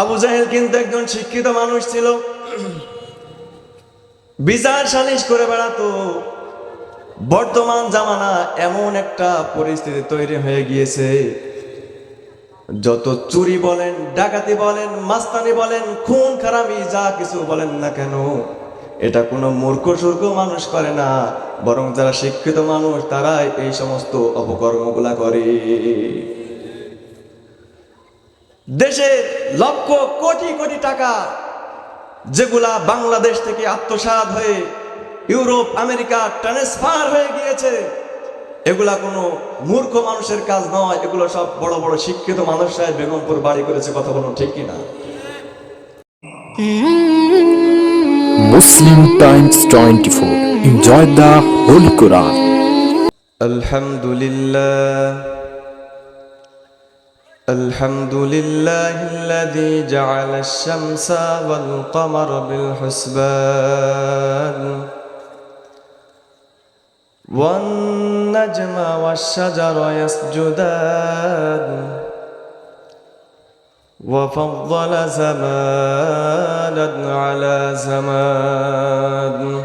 আবু জাহেল কিন্তু একজন শিক্ষিত মানুষ ছিল। বিচার সালিশ করে বেড়াতো। বর্তমান জামানা এমন একটা পরিস্থিতি তৈরি হয়ে গিয়েছে। যত চুরি বলেন, ডাকাতি বলেন, মাস্তানি বলেন, খুন খারামি যা কিছু বলেন না কেন, এটা কোনো মূর্খ সূর্খ মানুষ করে না। বরং যারা শিক্ষিত মানুষ, তারাই এই সমস্ত অপকর্মগুলা করে। দেশে লক্ষ কোটি কোটি টাকা যেগুলা বাংলাদেশ থেকে আত্মসাত হয়ে ইউরোপ আমেরিকা ট্রান্সফার হয়ে গিয়েছে এগুলা কোনো মূর্খ মানুষের কাজ নয়। এগুলো সব বড় বড় শিক্ষিত মানুষ সাহেব বেগমপুর বাড়ি করেছে কথা বলুন ঠিক কিনা? Muslim Times twenty four enjoy the whole Quran. আলহামদুলিল্লাহ। الحمد لله الذي جعل الشمس والقمر بالحسبان والنجم والشجر يسجدان وفضل زمانا على زمان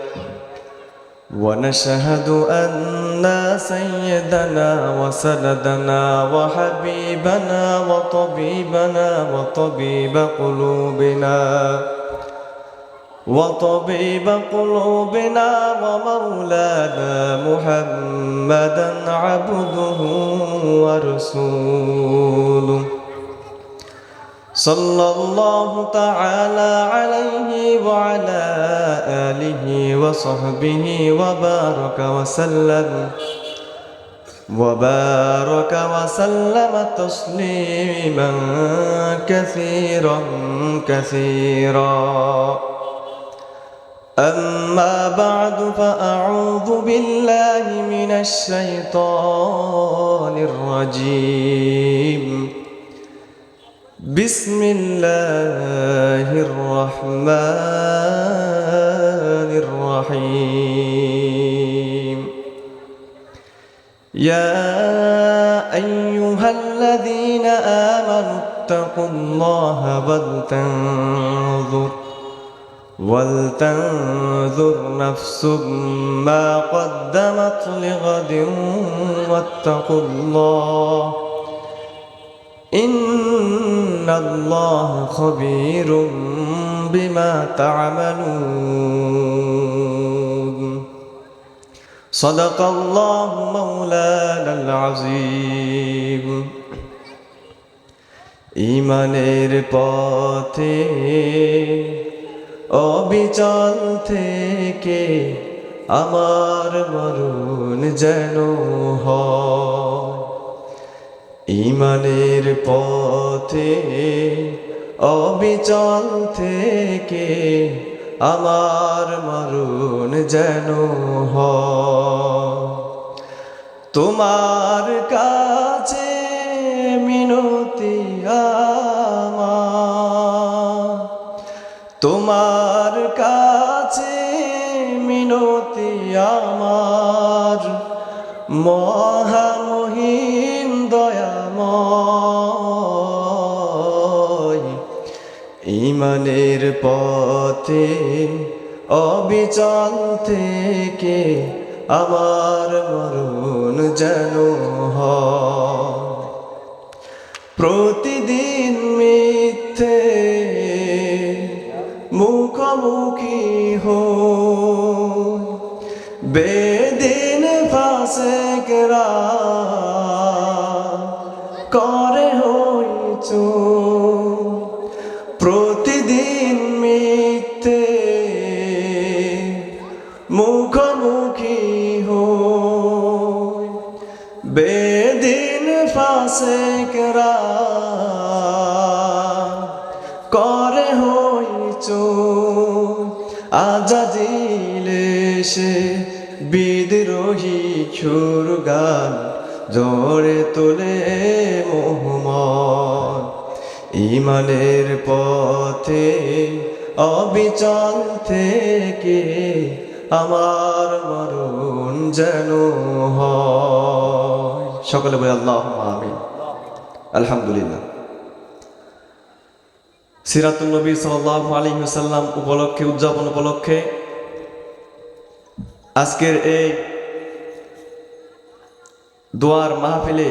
ونشهد أن سيدنا وسندنا وحبيبنا وطبيبنا وطبيب قلوبنا وطبيب قلوبنا ومولانا محمدا عبده ورسوله. صلى الله تعالى عليه وعلى آله وصحبه وبارك وسلم. وبارك وسلم تسليما كثيرا كثيرا. أما بعد فأعوذ بالله من الشيطان الرجيم. بسم الله الرحمن الرحيم. يا أيها الذين آمنوا اتقوا الله ولتنظر ولتنظر نفس ما قدمت لغد واتقوا الله. إن الله خبير بما تعملون صدق الله مولانا العظيم ইমানের পথে অবিচল থেকে আমার মরণ যেন হয় ইমানের পথে, অবিচল থেকে আমার মরণ যেন হ তোমার কাছে মিনতি তোমার কাছে মিনতি আমার। মহামহিন ইমানের পথে অবিচল থেকে আমার মরণ যেন প্রতিদিন মিথ্যে মুখোমুখি হো বেদিন ফাসেকরা করে এসে বিদ্রোহী সুর গান জোরে তোলে মোহাম্মদ ইমানের পথে অবিচল থেকে আমার মরণ যেন সকলে বলে আল্লাহ আমিন। আলহামদুলিল্লাহ। সিরাতুল নবী সাল্লাল্লাহু আলাইহি ওয়াসাল্লাম উপলক্ষে, উদযাপন উপলক্ষে আজকের এই দোয়ার মাহফিলে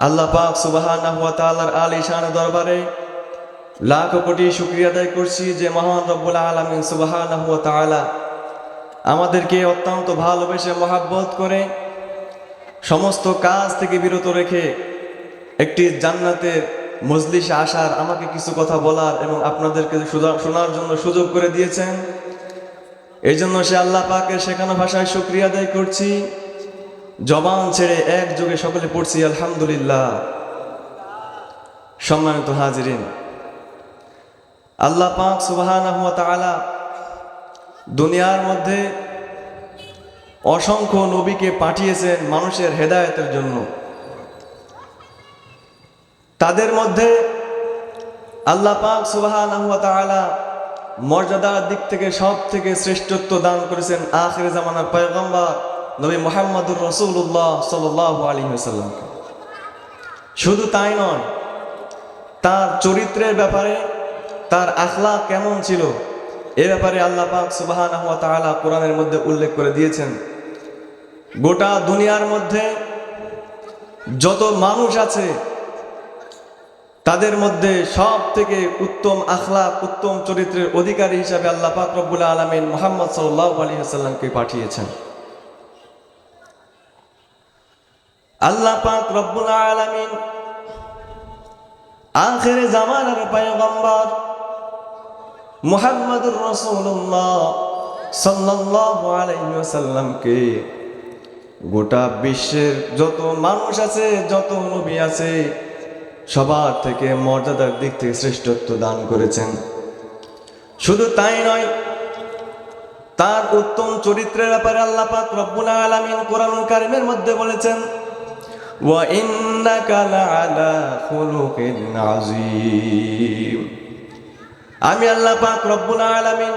আল্লাহ পাক সুবহানাহু ওয়া তাআলার আলিশান দরবারে লাখ কোটি শুকরিয়া আদায় করছি যে মহান রব্বুল আলামিন সুবহানাহু ওয়া তাআলা আমাদেরকে অত্যন্ত ভালোবেসে মহাব্বত করে সমস্ত কাজ থেকে বিরত রেখে একটি জান্নাতের মজলিসে আসার আমাকে কিছু কথা বলার এবং আপনাদেরকে শোনার জন্য সুযোগ করে দিয়েছেন। এই জন্য সে আল্লাহ পাকের শেখানো ভাষায় শুক্রিয়া আদায় করছি। জবান ছেড়ে এক যুগে সকলে পড়ছি, আলহামদুলিল্লাহ। সম্মানিত হাজিরিন, আল্লাহ পাক তাআলা দুনিয়ার মধ্যে অসংখ্য নবীকে পাঠিয়েছেন মানুষের হেদায়তের জন্য। তাদের মধ্যে আল্লাহ পাক সুবহানাহু ওয়া তাআলা মর্যাদার দিক থেকে সব থেকে শ্রেষ্ঠত্ব দান করেছেন আখের জামানার পয়গম্বর নবী মুহাম্মদুর রাসূলুল্লাহ সাল্লাল্লাহু আলাইহি ওয়াসাল্লামকে শুধু তাই নয়, তার চরিত্রের ব্যাপারে তার আখলা কেমন ছিল, এ ব্যাপারে আল্লাহ পাক সুবহানাহু ওয়া তাআলা কোরআনের মধ্যে উল্লেখ করে দিয়েছেন। গোটা দুনিয়ার মধ্যে যত মানুষ আছে তাদের মধ্যে সব থেকে উত্তম আখলাক, উত্তম চরিত্রের অধিকারী হিসাবে আল্লাহ রব্বুল আলমিন মোহাম্মদ সাল্লাহ আলী সাল্লামকে পাঠিয়েছেন। আল্লাহ পাক রব্বুল আলমিন আখেরে জামানার পয়গম্বর মুহাম্মদুর রাসূলুল্লাহ সাল্লাল্লাহু আলাইহি ওয়াসাল্লামকে গোটা বিশ্বের যত মানুষ আছে, যত নবী আছে সবার থেকে মর্যাদার দিক থেকে শ্রেষ্ঠত্ব দান করেছেন। শুধু তাই নয়, তার উত্তম চরিত্রের ব্যাপারে আল্লাহ পাক রব্বুল আলামিন কোরআনুল কারিমের মধ্যে বলেছেন আমি আল্লাহ পাক রব্বুল আলামিন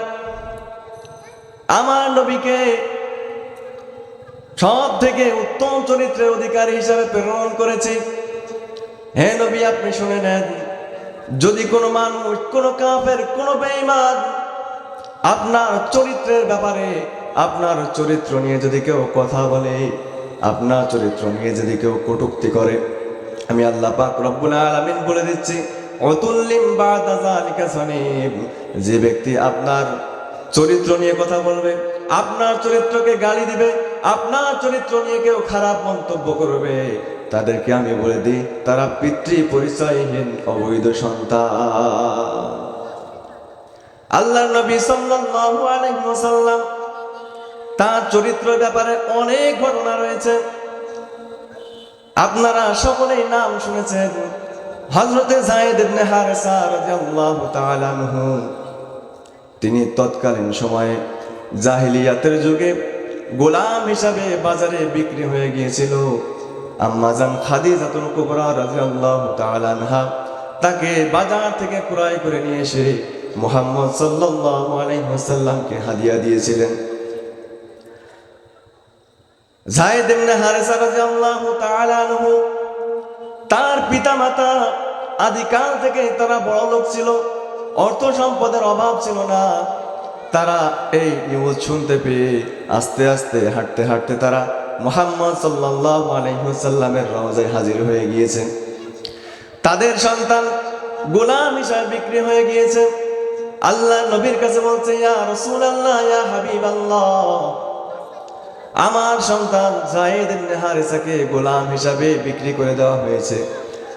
আমার নবীকে সব থেকে উত্তম চরিত্রের অধিকারী হিসাবে প্রেরণ করেছি। হে নবী, আপনি শুনে নেন, যদি কোনো মানুষ, কোনো কাফের, কোনো বেঈমান আপনার চরিত্রের ব্যাপারে, আপনার চরিত্র নিয়ে যদি কেউ কথা বলে, আপনার চরিত্র নিয়ে যদি কেউ কটুক্তি করে, আমি আল্লাহ পাক রব্বুল আলামিন বলে দিচ্ছি অতুল্লিম যে ব্যক্তি আপনার চরিত্র নিয়ে কথা বলবে, আপনার চরিত্রকে গালি দিবে, আপনার চরিত্র নিয়ে কেউ খারাপ মন্তব্য করবে তাদেরকে আমি বলে দিই, তারা পিতৃ পরিচয়হীন অবৈধ সন্তান। আল্লাহ নবী ওয়াসাল্লাম, তার চরিত্রের ব্যাপারে অনেক ঘটনা রয়েছে। আপনারা সকলেই নাম শুনেছেন আনহু। তিনি তৎকালীন সময়ে জাহিলিয়াতের যুগে গোলাম হিসাবে বাজারে বিক্রি হয়ে গিয়েছিল। আম্মাজান খাদিজাতুল কুবরা রাদিয়াল্লাহু তাআলা আনহা তাকে বাজার থেকে ক্রয় করে নিয়ে এসে মুহাম্মদ সাল্লাল্লাহু আলাইহি ওয়াসাল্লামকে হাদিয়া দিয়েছিলেন। জায়েদ ইবনে হারেসা রাদিয়াল্লাহু তাআলা আনহু তার পিতামাতা আদিকাল থেকে তারা বড় লোক ছিল, অর্থ সম্পদের অভাব ছিল না। তারা এই নিউজ শুনতে পেয়ে আস্তে আস্তে হাঁটতে হাঁটতে তারা মোহাম্মদ সাল্লাল্লাহু আলাইহি ওয়াসাল্লামের রওজায় হাজির হয়ে গিয়েছেন তাদের সন্তান গোলাম হিসাবে বিক্রি হয়ে গিয়েছে। আল্লাহ নবীর কাছে বলছে, ইয়া রাসূলুল্লাহ, ইয়া হাবিবাল্লাহ, আমার সন্তান জায়েদ ইবনে হারিসাকে গোলাম হিসাবে বিক্রি করে দেওয়া হয়েছে।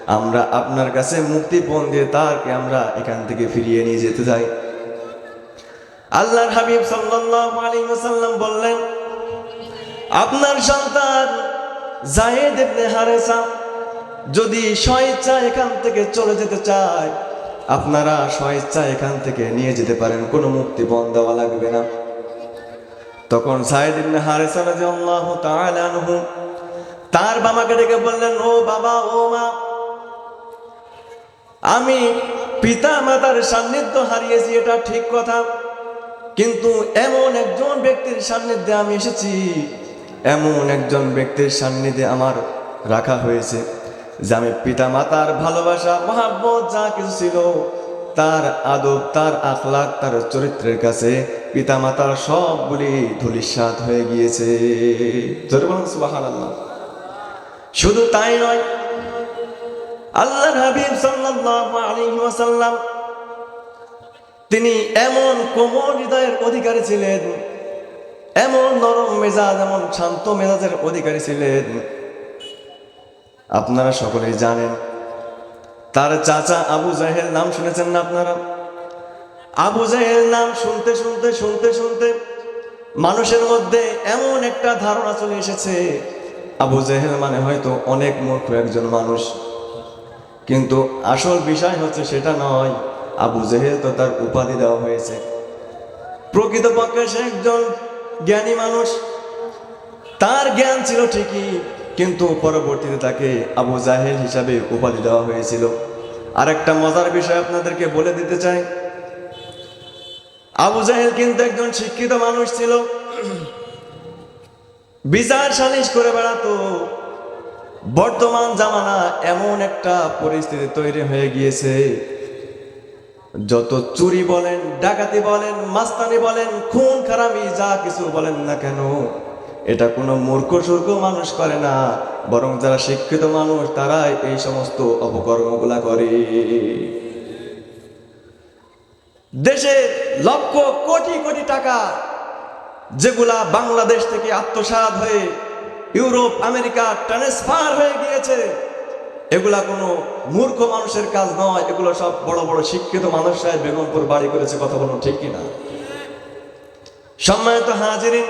আমরা আপনার কাছে মুক্তিপণ দিয়ে তারকে আমরা এখান থেকে ফিরিয়ে নিয়ে যেতে চাই। আল্লাহর হাবিব সাল্লাল্লাহু আলাইহি ওয়াসাল্লাম বললেন আপনার সন্তান জায়েদ ইবনে হারেসা যদি স্বেচ্ছা এখান থেকে চলে যেতে চায়, আপনারা স্বেচ্ছা এখান থেকে নিয়ে যেতে পারেন, কোনো মুক্তিপণ দেওয়া লাগবে না। তখন সাইদ ইবনে হারিসা রাদিয়াল্লাহু তাআলা আনহু তার বাবাকে ডেকে বললেন, ও বাবা, ও মা, আমি পিতা মাতার সান্নিধ্য হারিয়েছি, এটা ঠিক কথা, কিন্তু এমন একজন ব্যক্তির সান্নিধ্যে আমি এসেছি এমন একজন ব্যক্তির সান্নিধ্যে আমার রাখা হয়েছে, যে আমি পিতা মাতার ভালোবাসা, মহাব্বত যা কিছু ছিল, তার আদব, তার আখলাক তার চরিত্রের কাছে পিতা মাতার সবগুলি ধুলিস্বাদ হয়ে গিয়েছে। শুধু তাই নয়, আল্লাহর হাবিব ওয়াসাল্লাম, তিনি এমন কোমল হৃদয়ের অধিকারী ছিলেন এমন নরম মেজাজ, এমন শান্ত মেজাজের অধিকারী ছিলেন। আপনারা সকলেই জানেন, তার চাচা আবু জাহেল নাম শুনেছেন না আপনারা? আবু জাহেল নাম শুনতে শুনতে শুনতে শুনতে মানুষের মধ্যে এমন একটা ধারণা চলে এসেছে। আবু জাহেল মানে হয়তো অনেক মূর্খ একজন মানুষ। কিন্তু আসল বিষয় হচ্ছে সেটা নয়, আবু জেহেল তো তার উপাধি দেওয়া হয়েছে। প্রকৃতপক্ষে সে একজন জ্ঞানী মানুষ। তার জ্ঞান ছিল ঠিকই, কিন্তু পরবর্তীতে তাকে আবু জাহেল হিসাবে উপাধি দেওয়া হয়েছিল। আর একটা মজার বিষয় আপনাদেরকে বলে দিতে চাই। আবু জাহেল কিন্তু একজন শিক্ষিত মানুষ ছিল। বিচার সালিশ করে বেড়াতো। বর্তমান জামানা এমন একটা পরিস্থিতি তৈরি হয়ে গিয়েছে। যত চুরি বলেন, ডাকাতি বলেন, মাস্তানি বলেন, খুন, খারামি, যা কিছু বলেন না কেন, এটা কোনো মূর্খ সূর্খ মানুষ করে না, বরং যারা শিক্ষিত মানুষ, তারাই এই সমস্ত অপকর্মগুলা করে। দেশে লক্ষ কোটি কোটি টাকা, যেগুলা বাংলাদেশ থেকে আত্মসাৎ হয়ে, ইউরোপ, আমেরিকা, ট্রান্সফার হয়ে গিয়েছে এগুলা কোনো মূর্খ মানুষের কাজ নয়, এগুলো সব বড় বড় শিক্ষিত মানুষরাই বেগমপুর বাড়ি করেছে, কথা বলুন ঠিক কিনা? সম্মানিত হাজিরিন,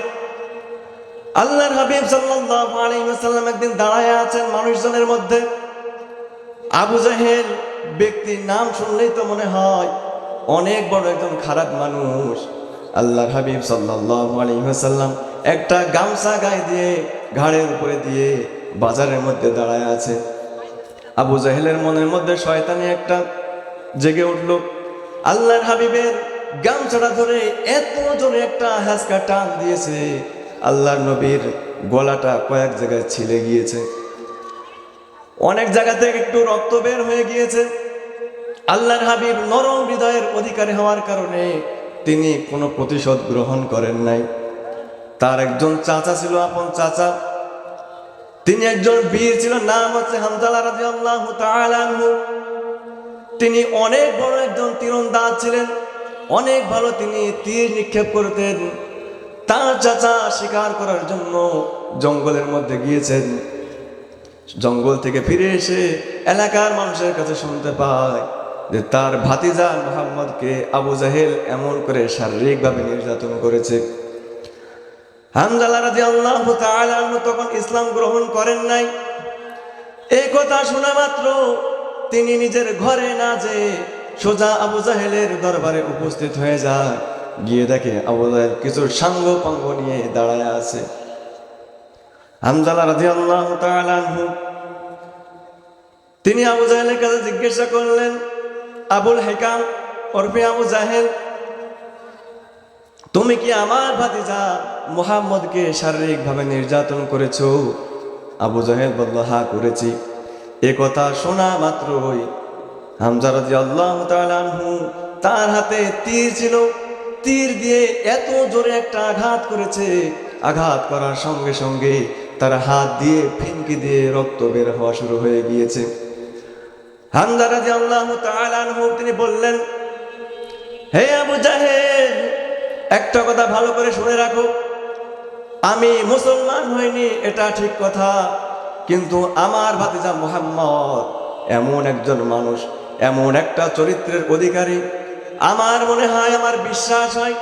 আল্লাহর হাবিব সাল্লাল্লাহু আলাইহি ওয়াসাল্লাম একদিন দাঁড়ায় আছেন মানুষজনের মধ্যে। আবু জাহেল ব্যক্তির নাম শুনলেই তো মনে হয় অনেক বড় একজন খারাপ মানুষ। আল্লাহর হাবিব সাল্লাল্লাহু আলাইহি ওয়াসাল্লাম একটা গামছা গায়ে দিয়ে, ঘাড়ের উপরে দিয়ে বাজারের মধ্যে দাঁড়ায় আছে। আবু জাহেলের মনের মধ্যে শয়তানি একটা জেগে উঠল। আল্লাহর হাবিবের গামছাটা ধরে এত জোরে একটা হ্যাসকা টান দিয়েছে। আল্লাহর নবীর গলাটা কয়েক জায়গায় ছিলে গিয়েছে। অনেক জায়গা থেকে একটু রক্ত বের হয়ে গিয়েছে। আল্লাহর হাবিব নরম হৃদয়ের অধিকারী হওয়ার কারণে তিনি কোনো প্রতিশোধ গ্রহণ করেন নাই। তার একজন চাচা ছিল, আপন চাচা। তিনি একজন বীর ছিল নাম হচ্ছে হামজালা তাআলা আনহু। তিনি অনেক বড় একজন তীরন্দাজ ছিলেন, অনেক ভালো তিনি তীর নিক্ষেপ করতেন। তার চাচা শিকার করার জন্য জঙ্গলের মধ্যে গিয়েছেন। জঙ্গল থেকে ফিরে এসে এলাকার মানুষের কাছে শুনতে পায় যে তার ভাতিজা মোহাম্মদকে আবু জাহেল এমন করে শারীরিকভাবে নির্যাতন করেছে। হামজালা রাজি আল্লাহ তখন ইসলাম গ্রহণ করেন নাই। এই কথা শোনা মাত্র তিনি নিজের ঘরে না যে সোজা আবু জাহেলের দরবারে উপস্থিত হয়ে যায়। গিয়ে দেখে আবু জাহেল কিছু সাঙ্গ পাঙ্গ নিয়ে দাঁড়ায় আছে। হামজালা রাজি আল্লাহ তিনি আবু জাহেলের কাছে জিজ্ঞাসা করলেন, আবুল হেকাম, ওরফে আবু জাহেল তুমি কি আমার ভাতিজা মুহাম্মদকে শারীরিকভাবে নির্যাতন করেছ? আবু জাহেদ বলল, হা, করেছি। এ কথা শোনা মাত্রই। হামজা রাজি আল্লাহ তার হাতে তীর ছিল। তীর দিয়ে এত জোরে একটা আঘাত করেছে। আঘাত করার সঙ্গে সঙ্গে তার হাত দিয়ে ফিনকি দিয়ে রক্ত বের হওয়া শুরু হয়ে গিয়েছে। হামজা রাজি আল্লাহ তিনি বললেন, হে আবু জাহেল একটা কথা ভালো করে শুনে রাখো। আমি মুসলমান হইনি, এটা ঠিক কথা। কিন্তু আমার ভাতিজা মোহাম্মদ এমন একজন মানুষ, এমন একটা চরিত্রের অধিকারী। আমার মনে হয়, আমার বিশ্বাস হয়,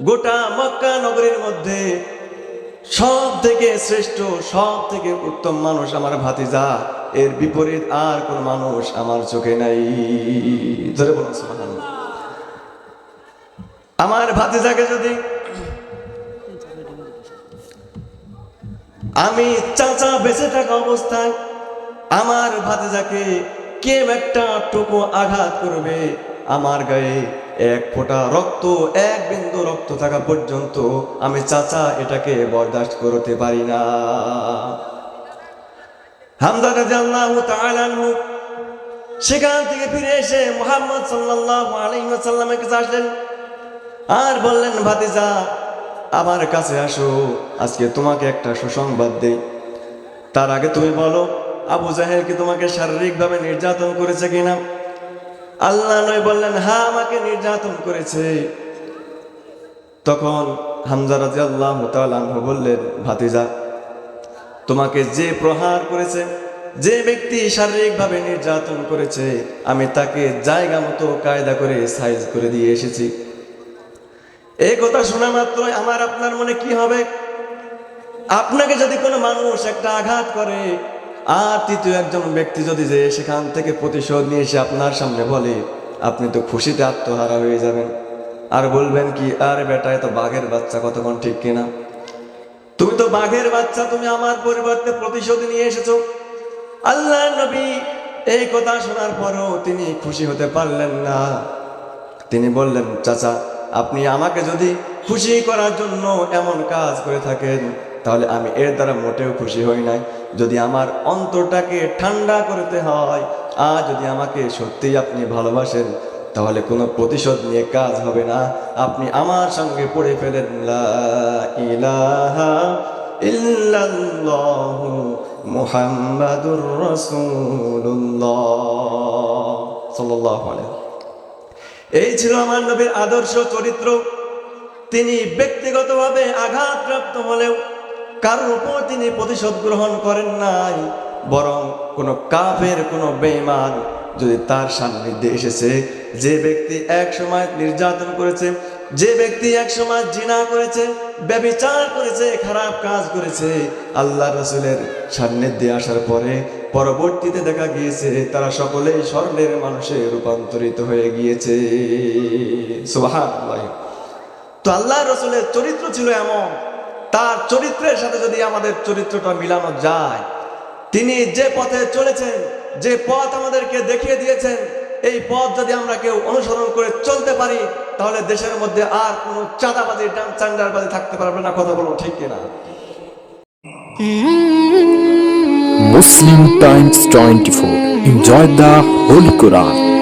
গোটা মক্কা নগরীর মধ্যে সব থেকে শ্রেষ্ঠ সব থেকে উত্তম মানুষ আমার ভাতিজা। এর বিপরীত আর কোন মানুষ আমার চোখে নাই। ধরে বলুন। আমার ভাতিজাকে যদি আমি চাচা বেঁচে থাকা অবস্থায় আমার ভাতিজাকে কেউ একটা টুকু আঘাত করবে, আমার গায়ে এক ফোঁটা রক্ত, এক বিন্দু রক্ত থাকা পর্যন্ত আমি চাচা এটাকে বরদাস্ত করতে পারি না। হামদা সেখান থেকে ফিরে এসে মোহাম্মদ সাল্লাল্লাহু আলাইহি ওয়াসাল্লামের কাছে আসলেন। আর বললেন, ভাতিজা, আমার কাছে আসো। আজকে তোমাকে একটা সুসংবাদ দেই। তার আগে তুমি বলো, আবু জাহেল কি তোমাকে শারীরিকভাবে নির্যাতন করেছে কিনা? আল্লাহ নয় বললেন হ্যাঁ আমাকে নির্যাতন করেছে। তখন হামজা রাজি আল্লাহ বললেন, ভাতিজা, তোমাকে যে প্রহার করেছে, যে ব্যক্তি শারীরিকভাবে নির্যাতন করেছে, আমি তাকে জায়গা মতো কায়দা করে সাইজ করে দিয়ে এসেছি। এই কথা শোনা মাত্রই আমার আপনার মনে কি হবে? আপনাকে যদি কোনো মানুষ একটা আঘাত করে, আর তৃতীয় একজন ব্যক্তি যদি যে সেখান থেকে প্রতিশোধ নিয়ে এসে আপনার সামনে বলে, আপনি তো খুশিতে আত্মহারা হয়ে যাবেন। আর বলবেন কি, আর বেটা, এ তো বাঘের বাচ্চা, কতক্ষণ ঠিক কিনা? তুমি তো বাঘের বাচ্চা, তুমি আমার পরিবর্তে প্রতিশোধ নিয়ে এসেছ। আল্লাহ নবী এই কথা শোনার পরও তিনি খুশি হতে পারলেন না। তিনি বললেন, চাচা আপনি আমাকে যদি খুশি করার জন্য এমন কাজ করে থাকেন, তাহলে আমি এর দ্বারা মোটেও খুশি হই নাই। যদি আমার অন্তরটাকে ঠান্ডা করতে হয়, আর যদি আমাকে সত্যিই আপনি ভালোবাসেন, তাহলে কোনো প্রতিশোধ নিয়ে কাজ হবে না। আপনি আমার সঙ্গে পড়ে ফেলেন মুহাম্মাদুর রাসূলুল্লাহ। সাল্লাল্লাহু আলাইহি এই ছিল আমার নবীর আদর্শ চরিত্র। তিনি ব্যক্তিগতভাবে আঘাতপ্রাপ্ত হলেও কারোর উপর তিনি প্রতিশোধ গ্রহণ করেন নাই, বরং কোনো কাফের, কোনো বেমান যদি তার সান্নিধ্যে এসেছে, যে ব্যক্তি এক সময় নির্যাতন করেছে যে ব্যক্তি এক সময় জিনা করেছে, ব্যবিচার করেছে, খারাপ কাজ করেছে, আল্লাহ রসুলের সান্নিধ্যে আসার পরে পরবর্তীতে দেখা গিয়েছে, তারা সকলেই স্বর্ণের মানুষে রূপান্তরিত হয়ে গিয়েছে। তো আল্লাহ রসুলের চরিত্র ছিল এমন, তার চরিত্রের সাথে যদি আমাদের চরিত্রটা মিলানো যায়, তিনি যে পথে চলেছেন, যে পথ আমাদেরকে দেখিয়ে দিয়েছেন এই পথ যদি আমরা কেউ অনুসরণ করে চলতে পারি, তাহলে দেশের মধ্যে আর কোনো চাঁদাবাজি চান্ডারবাজি থাকতে পারবে না, কথা বলো ঠিক কিনা Muslim Times 24. Enjoy the Holy Quran.